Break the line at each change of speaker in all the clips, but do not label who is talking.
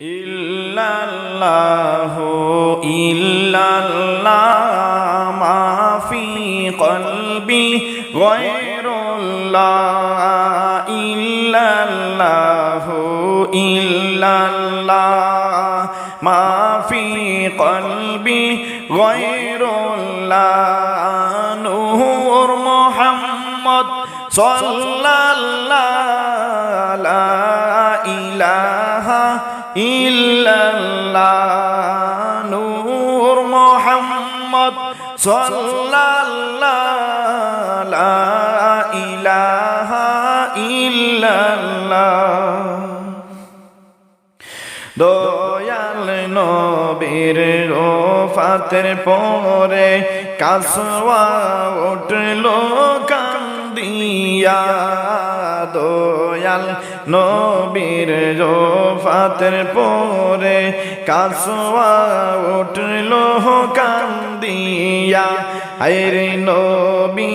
ইল্লাল্লাহু ইল্লাল্লাহ মা ফি কলবি গায়রুল্লাহ ইল্লাল্লাহু ইল্লাল্লাহ মা ফি কলবি গায়রুল্লাহ নূর মুহাম্মদ সাল্লাল্লাহ ইল্লাল্লাহ নূর মুহাম্মদ সাল্লাল্লাহ লা ইলাহা ইল্লাল্লাহ। দয়াল নবীর রোফাতের পরে কাসওয়া উঠল কান্দিয়া। দয়াল নবীর রোফাতের পরে কাসওয়া উঠল কান্দিয়া। আইরে নবী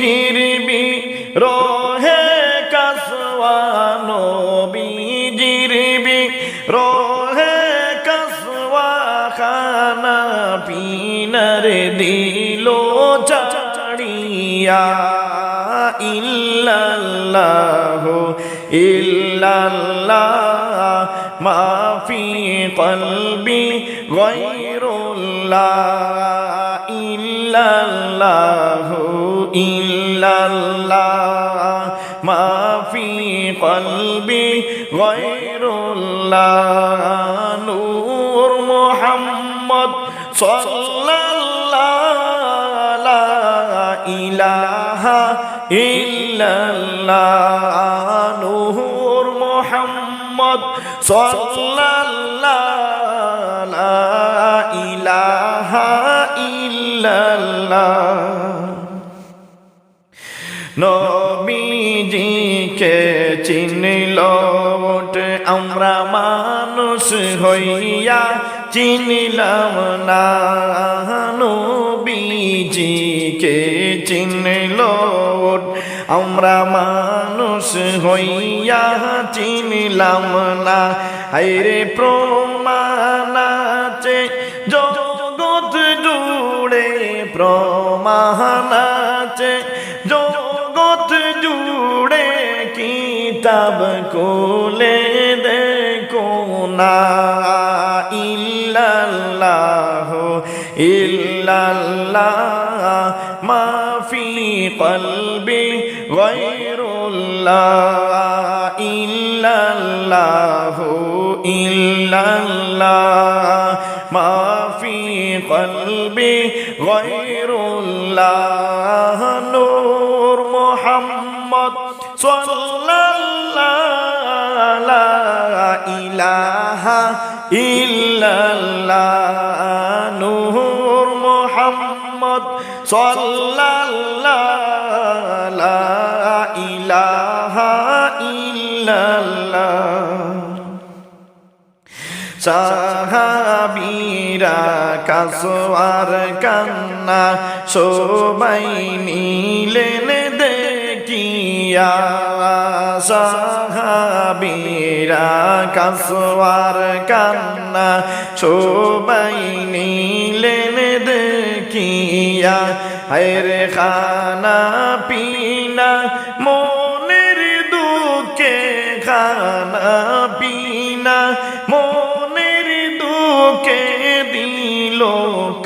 জিরবি রোহে কাসওয়া নবী জিরবি রোহে কসওয়া খানা পিনার দিল চাড়িয়া ইল্লাল্লাহ। ইল্লাল্লাহ মাফি কলবি গৈরুল্লাহ ইল্লাল্লাহ ইল্লাল্লাহ মাফি কলবি গৈরুল্লাহ নূর মোহাম্মদ সাল্লাল্লাহ ইলাহা ইল্লাল্লাহ। মোহাম্মদ নবীজিকে চিনল আমরা মানুষ হইয়া চিনলাম না। নবীজিকে চিনল আমরা মানুষ হইয়া চিনিলাম না। হাইরে প্রমাণাচে জগৎ জুড়ে প্রমাণাচে জগৎ জুড়ে কিতাব কোলে দেখো না। ইল্লাল্লাহ ইল্লাল্লাহ, মাফি কলবি। গৈরুল্লাহ ইল্লাল্লাহ কলবি গৈরুল্লাহ নূর মোহাম্মদ সাল্লাল্লাহ লা ইলাহা নূর মোহাম্মদ সাল্লাল্লাহ সাহাবীরা কাসওয়ার কান্না, সবাই নিলেন দেখিয়া। সাহাবীরা কাসওয়ার কান্না, সবাই নিলেন দেখিয়া। হায়রে খানা পিনা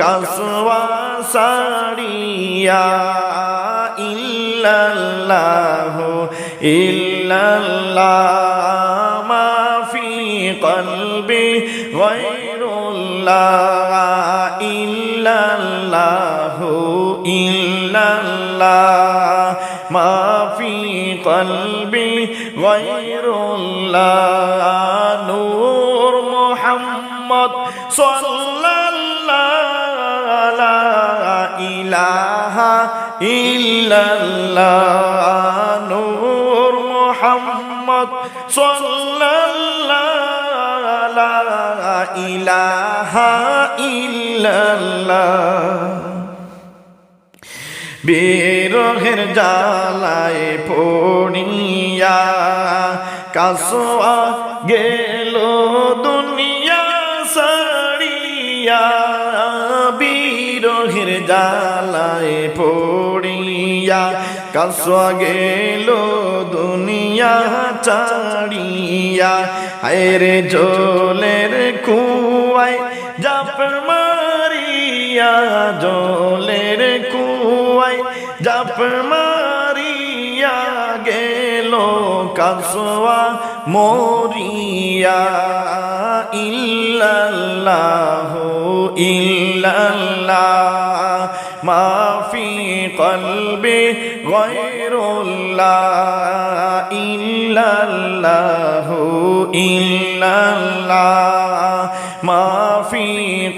কাসওয়া সারিয়া ইল্লাল্লাহ ইল্লাল্লাহ মাফি কলবি গৈরুল্লাহ ইল্লাল্লাহ ইল্লাল্লাহ মাফি কলবি গৈরুল্লাহ নূর মোহাম্মদ সাল্লাল্লাহ ইল্লাল্লাহ নূর ইলাহা ইল্লাল্লাহ। জালায় পড়িয়া কাসোয়া গেল দুনিয়া সারিয়া। বিরহের জাল কাসা গেল দুনিয়া চাড়িয়া। হায়রে জলের কুয়ায় জাপ মারিয়া, জলের কুয়ায় জাপ মারিয়া গেল কাসোয়া মরিয়া। ইল্লাল্লাহ ইল্লাল্লাহ মাফি কলবে গয়রুল্লাহ ইল্লাল্লাহ ইল্লাল্লাহ। মাফি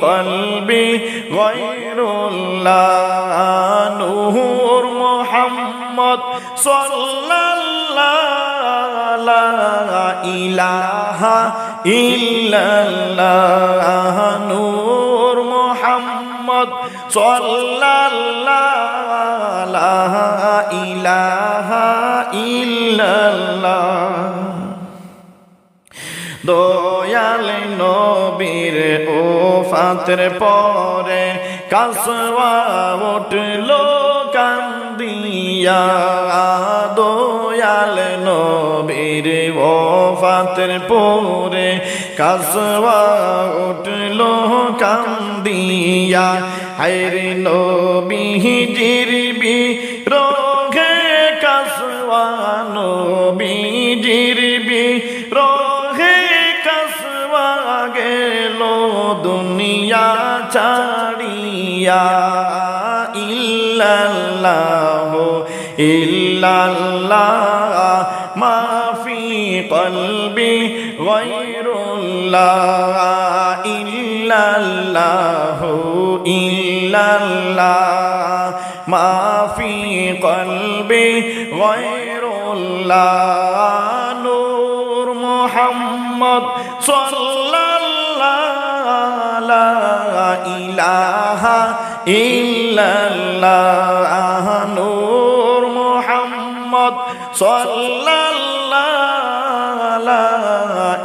কলবে গয়রুল্লাহ নূর মোহাম্মদ সাল্লাল্লাহ লা ইলাহা ইল্লাল্লাহ। নূর মোহাম্মদ সাল্লাল্লাহ দয়াল নবীর ও ফাতের পরে কাসওয়া উঠল কান্দিয়া। দয়াল নবীর ও ফাতের পরে কাসওয়া উঠল কান্দিয়া। হায়রে নবী জিরবি ইল্লাল্লাহ মাফি কলবি গয়রুল্লাহ ইল্লাল্লাহ ইল্লাল্লাহ মাফি কলবি গয়রুল্লাহ নূর মোহাম্মদ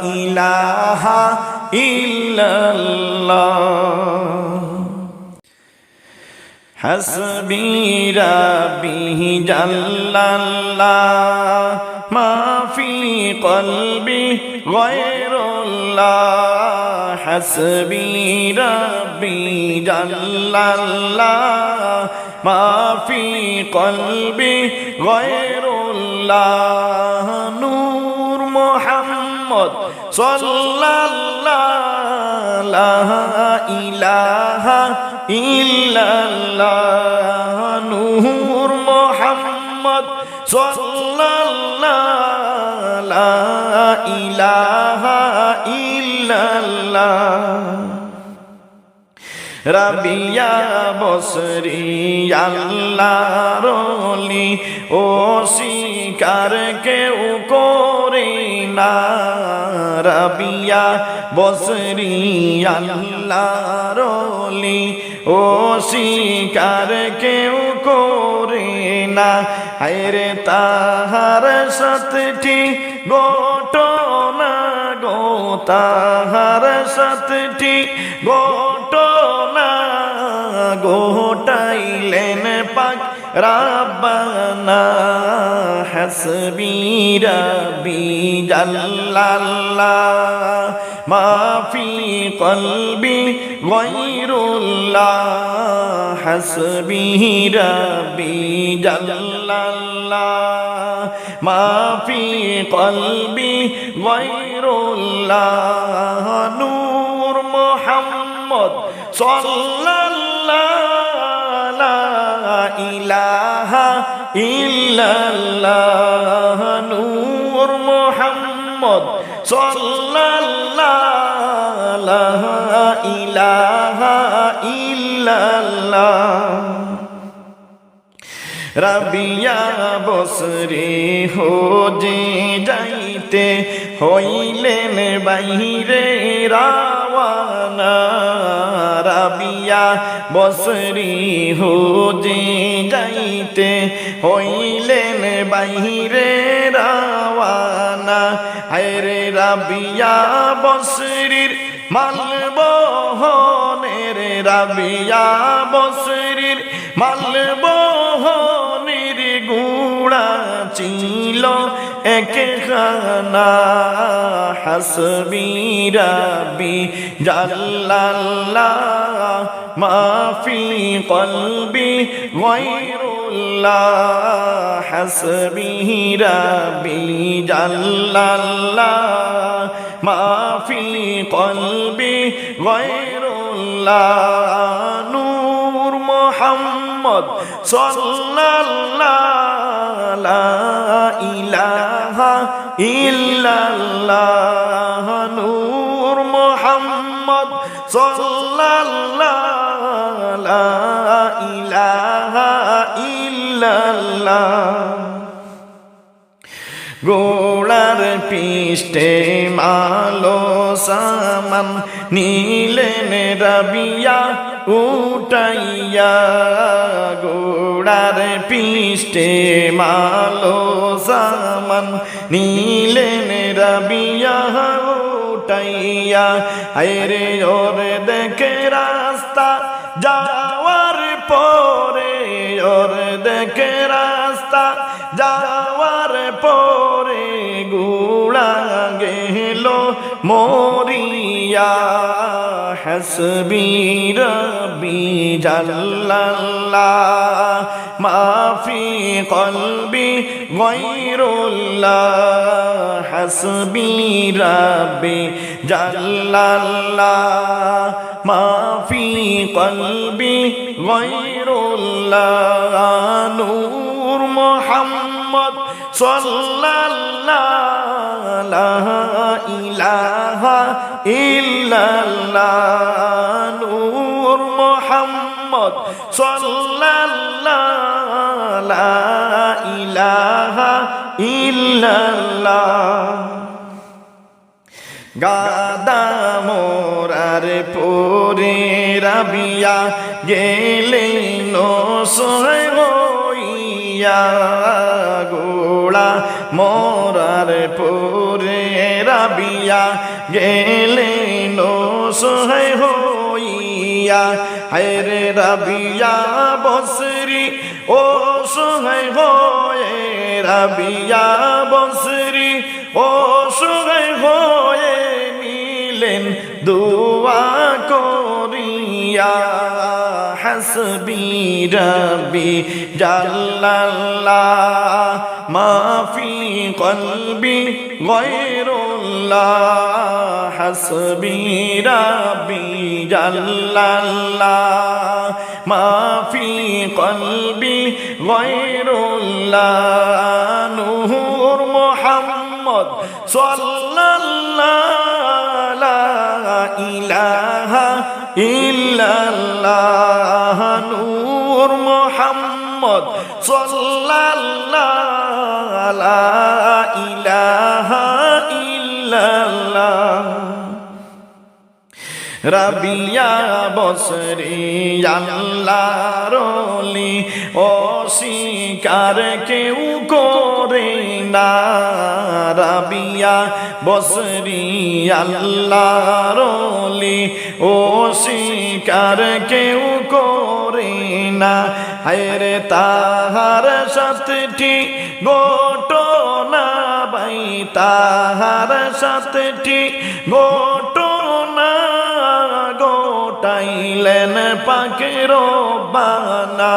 ইলাহা ইল্লাল্লাহ حسبي ربي جل الله ما في قلبي غير الله حسبي ربي جل الله ما في قلبي غير الله রসুল্লাহ নূর মোহাম্মদ সাল্লাল্লাহ ইলাহা ইল্লাল্লাহ নূর মোহাম্মদ সাল্লাল্লাহ ইলাহা ইল্লাল্লাহ। রবিয়া বসরি আল্লাহ রলি ও শিকার কেউ করে না রাবিয়া, বসরি আল্লাহ রলি ও শিকার কেউ করে না। হায়রে তাহার সতটি গোটনা গো, তাহার সতটি গোটনা গোটাইলেন পাক রাব্বানা। হাসবি রাবি জাল্লাল্লাহ, মাফি কলবি গৈরুল্লাহ হাসবি রাবি জাল্লাল্লাহ, মাফি কলবি গৈরুল্লাহ নূর মোহাম্মদ সাল্লাল্লাহ ইলাহা ইল্লাল্লাহ। মোহাম্মদ রাবিয়া বসরে হো যে যাইতে হইলেন বাহিরে রাওয়ানা। রাবিয়া বসরি হো যে যাইতে হইলেন বাহিরে রাওয়ানা। হায়রে রাবিয়া বসরির মালবহনের রাবিয়া বসরির মালবহনের গুড়া ছিল একখানা। হাসবি রাবি জাল্লাল্লাহ মাফি কলবি গৈরুল্লাহ হাসবি রাবি জাল্লাল্লাহ, মাফি কলবি গৈরুল্লাহ নূর মোহাম্মদ সাল্লাল্লাহ ইলাহা ইল্লাল্লাহ, নূর মোহাম্মদ সাল্লাল্লাহ গোড়ার পৃষ্ঠে মালো সামান নীলেন রবিয়া উঠাইয়া গোড়ার পৃষ্ঠে মালো সামান নীলেন রবিয়া উঠাইয়া আরে ওর দেখে রাস্তা যাওয়ার পরে, ওর দেখে রাস্তা যাওয়ার পরে গুড়া গেল মরিয়া হসবি রবি জাল্লাল্লাহ মাফি কলবি গৈরুল্লাহ হসবি রবি জাল্লাল্লাহ মাফি কলবি গৈরুল্লাহ নূর মোহাম্মদ সাল্লাল্লাহ লা ইলাহা ইল্লাল্লাহ, নূর মোহাম্মদ সাল্লাল্লাহ ইলাহা ইল্লাল্লাহ। গাদা মোরার পরে রাবিয়া গেলে নসয় হইয়া গোড়া মোরার পরে রাবিয়া গেলে নসয় হইয়া। হায়রে রাবিয়া, বসরি, ও সহায় হয়ে রাবিয়া, বসরি, ও সহায় হয়ে নিলেন দুয়া করিয়া। হাসবি রবি জাল্লাল্লাহ। মাফি কলবি গৈরুল্লাহ হাসবি রবি জাল্লাল্লাহ। মাফি কলবি গৈরুল্লাহ নূর মোহাম্মদ সাল্লাল্লাহ ইলাহা ইল্লাল্লাহ। রাবিয়া বসরি আল্লাহরলি অস্বীকার কেউ করে না। রাবিয়া বসরি আল্লাহরলি অস্বীকার কেউ করে না। হায়রে তাহার সাথটি ঘটনা বাই তাহার সাথটি ঘটনা গোটাইলেন পাকের বানা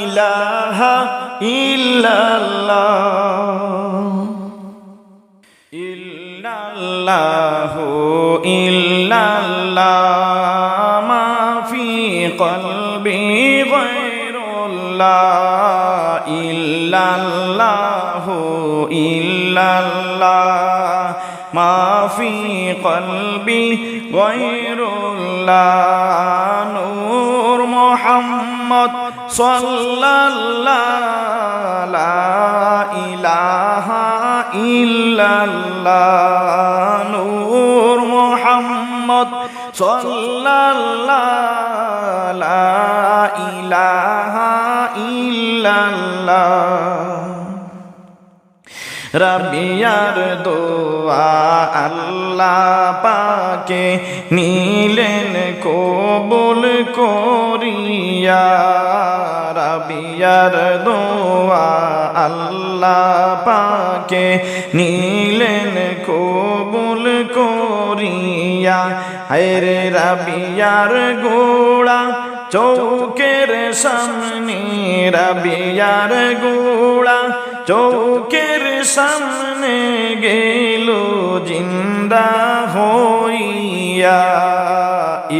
ইলাহা ইল্লাল্লাহ। ইল্লাল্লাহু ইল্লাল্লাহ মা ফি কলবি গায়রুল্লাহ। ইল্লা ইল্লাল্লাহু ইল্লাল্লাহ মাফি কলবি গৈরুল্লাহ নূর মোহাম্মদ ইলাহা ইল্লাল্লাহ নূর মোহাম্মদ সাল্লাল্লাহ লা ইলাহা ইল্লাল্লাহ। রবিয়ার দোয়া আল্লাহ পাকে নীলেন কবুল করিয়া রবিয়ার দোয়া আল্লাহ পাকে নীলেন কবুল করিয়া হায়রে রবিয়ার গোড়া চৌকের সামনে রবিয়ার গোড়া চৌকের সামনে গেল জিন্দা হইয়া।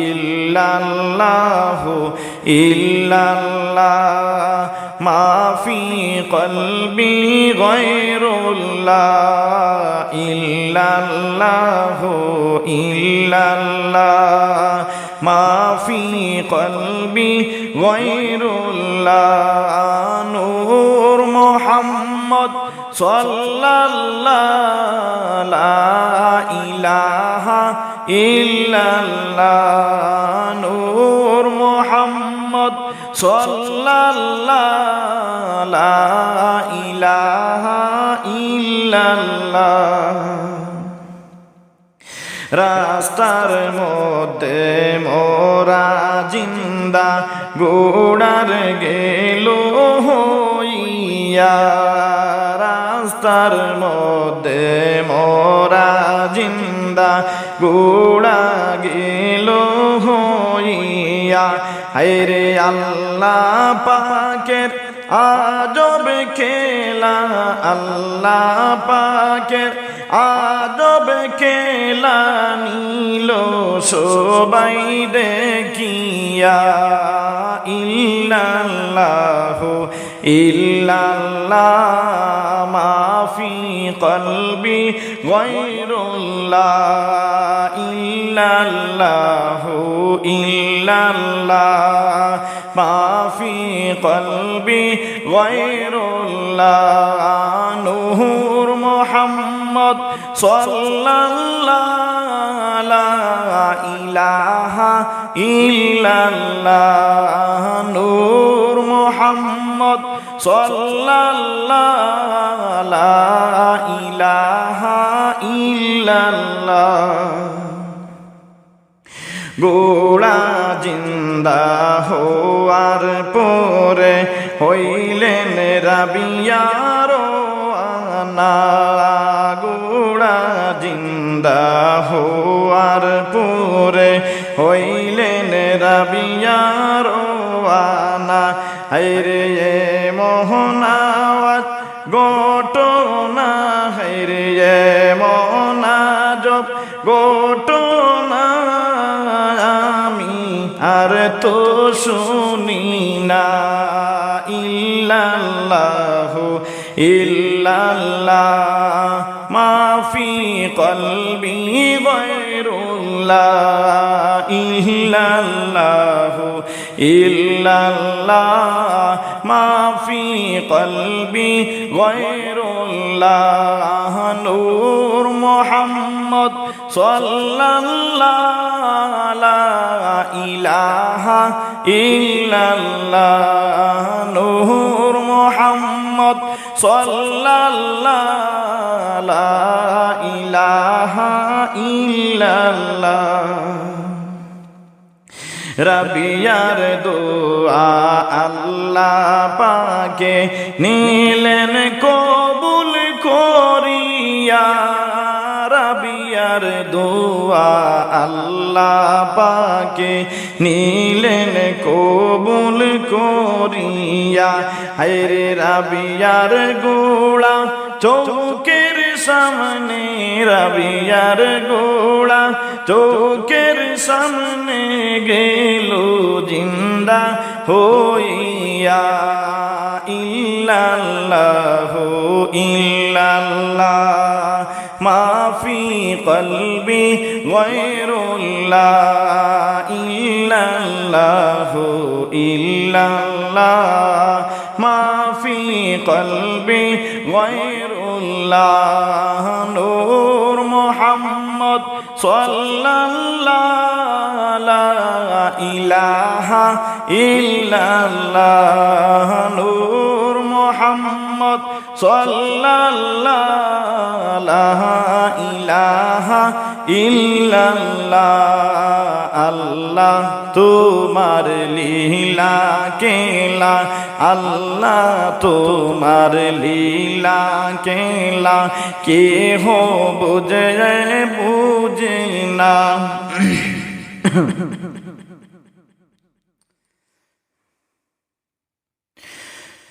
ইল্লাল্লাহু ইল্লাল্লাহ, মাফি কলবি গৈরুল্লাহ ইল্লাল্লাহু ইল্লাল্লাহ, মাফি কলবি গৈরুল্লাহ নূর মোহাম্মদ সাল্লাল্লাহ ইলাহা ইল্লাল্লাহ, নূর মোহাম্মদ সাল্লাল্লাহ ইলাহা ইল্লাল্লাহ। রাস্তার মধ্যে মোরা জিন্দা, গোড়ার গেল হইয়া। রাস্তার মধ্যে মোরা জিন্দা গোড়া গেল হইয়া। হায়রে আল্লাহ পাকের আজব খেলা, আল্লাহ পাকের আজব খেলা নীল সবাই দেখিয়া। ইল্লাল্লাহু, ইল্লাল্লাহ মাফি কলবি গৈরুল্লাহ ইল্লাল্লাহু ইল্লাল্লাহ মাফি কলবি গৈরুল্লাহ নূর মোহাম্মদ সাল্লাল্লাহ লা ইলাহা ইল্লাল্লাহ নূর মোহাম্মদ সাল্লাল্লাহ লা ইলাহা ইল্লাল্লাহ গোড়া জিন্দা হওয়ার পরে হইলেন রাবিয়ার আনা। গোড়া জিন্দা শুনি না ইল্লাল্লাহু ইল্লাল্লাহ। মাফি কলবি গৈরুল্লাহ ইল্লাল্লাহু ইল্লাল্লাহ। মাফি কলবি গৈরুল্লাহ নূর মোহাম্মদ সাল্লাল্লাহ। ইলাহা ইল্লাল্লাহ নূর মোহাম্মদ সাল্লাল্লাহ ইলাহা ইল্লাল্লাহ। রবিয়ার দোয়া আল্লাহ পাকে নীলেন কবুল করিয়া। রবিয়ার দোয়া আল্লাহ পাকে নীলেন কবুল করিয়া। হায়রে রাবিয়ার গোড়া, চৌকের সামনে রাবিয়ার গোড়া চোখের সামনে গেল জিন্দা হইয়া। ইল্লাল্লাহু ইল্লাল্লাহ। মাফি কলবি গৈরুল্লাহ ইল্লাল্লাহু ইল্লাল্লাহ মাফি কলবি গৈরুল্লাহ নূর মোহাম্মদ সাল্লাল্লাহ লা ইলাহা ইল্লাল্লাহ নূর মোহাম্মদ আল্লাহ তোমার লীলা কেলা, আল্লাহ তোমার লীলা কেলা কে হো বুঝে বুঝে না।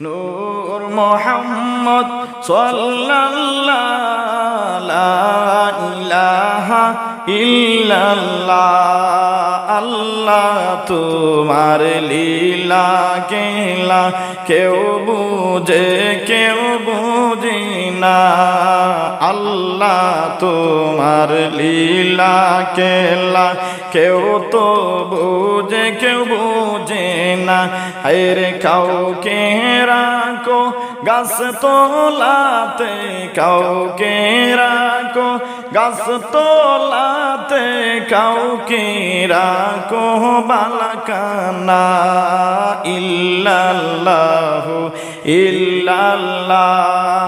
নূর মোহাম্মদ সাল্লাল্লাহ আল্লাহ তোমার লীলা কেলা কেউ বুঝে কেউ বুঝে না। আল্লাহ তোমার লীলা কেলা কেউ তো বুঝে, কেউ বুঝে না। হায়রে কাউকে রাখো গাছ তোলাতে কাউকে রাখো, গাছ তোলাতে কাউকে রাখো, বালাকানা ইল্লাল্লাহ ইল্লাল্লাহ,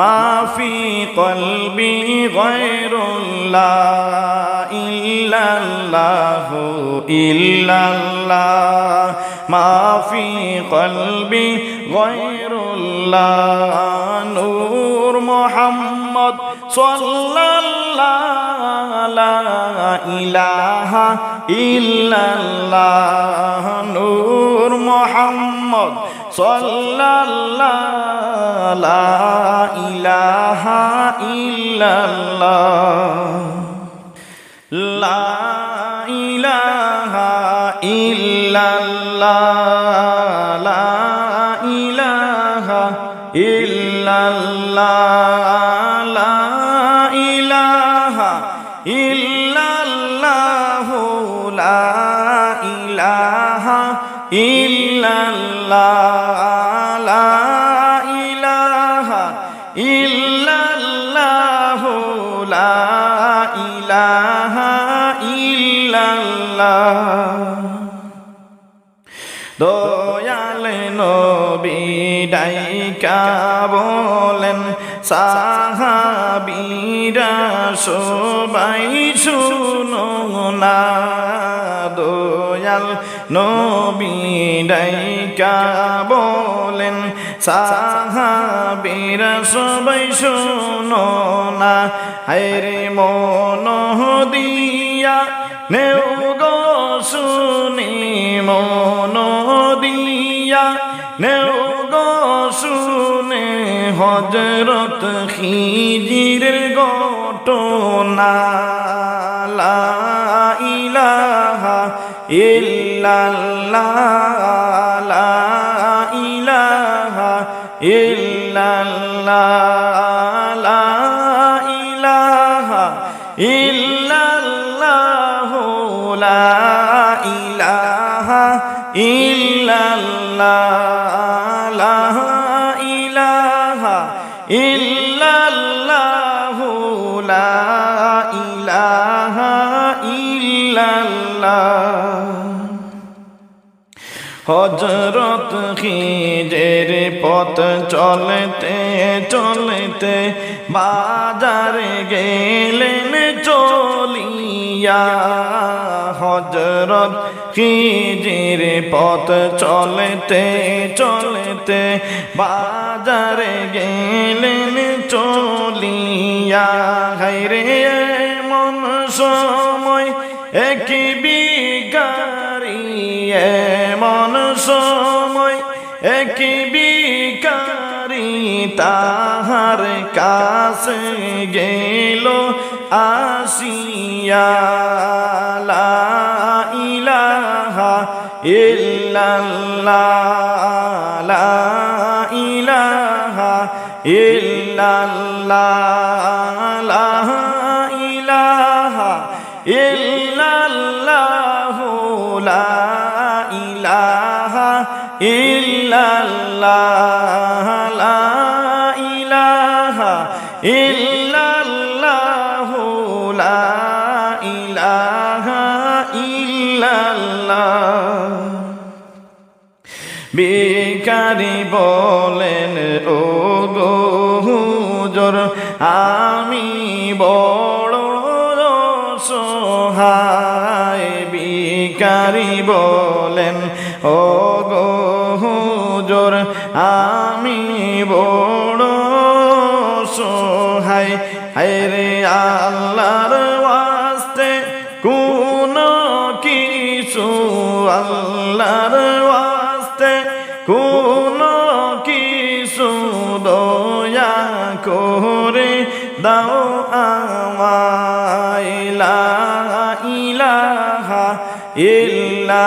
মাফি কলবি গৈরুল্লাহ ইল্লাল্লাহ ইল্লাল্লাহ, মাফি কলবি গৈরুল্লাহ নূর মোহাম্মদ ইলাহা ইল্লাল্লাহ নূর মোহাম্মদ সাল্লাল্লাহ ইলাহা ইল্লাল্লাহ লা লা ইলাহা ইল্লাল্লাহ। দয়াল নবী বলেন সাহাবীরা সবাই শুনো না। দয়াল নবী ডাইকা বলেন সাহাবীরা সবাই শুনো না। হায়রে মন দিয়া নেও গো শুনি, মন দিয়া নেও গো শুনে হজরত খিজির ঘটনা। ইলাহা ইল্লাল্লাহ। ইলাহা ইল্লাল্লাহ খিজের পথ চলতে চলতে বাজারে গেলেন চলিয়া। হজরত খিজির পথ চলতে চলতে বাজারে গেলেন চলিয়া। হাইরে মন সময় এক এমন সময় এক বিকারি তাহার কাছে গেল আসিয়া ইলাহা ইল্লাল্লাহ ইলাহা ইল্লাল্লাহ। বিকারি বলেন, ও গো হুজুর, আমি বড় সহায় বিকারি বলেন, ও গো হুজুর, আমি বড় সহায় হায়রে আল্লাহর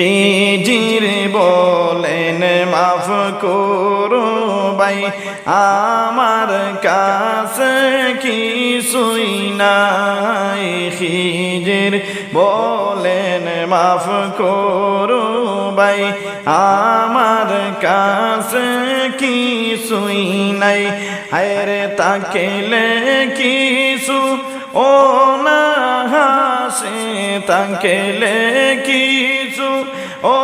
কিজির বলেন, মাফ করো বাই আমার কাছে কি সুই নাই। খিজির বলেন, মাফ করো বাই আমার কি সুই নাই। হায়রে তাকেলে কিছু ও না হাসে তাকেলে কিছু ও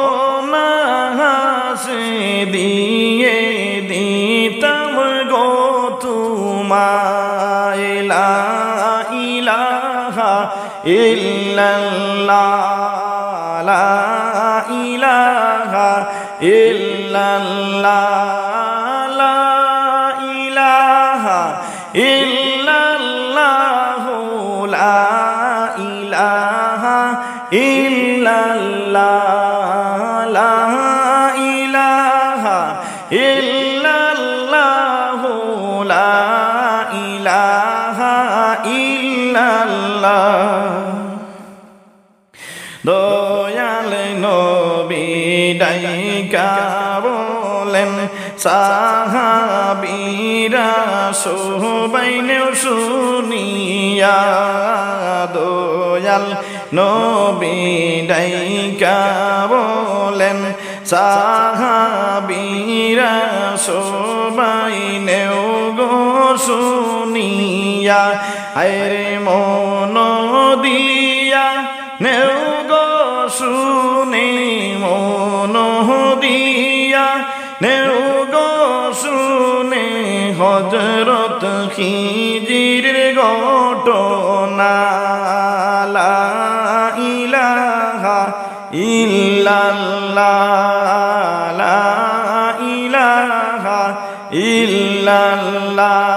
না হাসে দিয়ে দিতাম গো তোমায় লা ইলাহা ইল্লাল্লাহ বলেন সাহাবীরা সবাইনে শুনিয়া, দয়াল নবী ডাইকা বলেন, সাহাবীরা সবাইনে গো শুনিয়া আরে মন দিয়া নেও গো শুনি হজরত খিজির ঘটনা ইলাহা ইল্লাল্লাহ ইলাহা ইল্লাল্লাহ।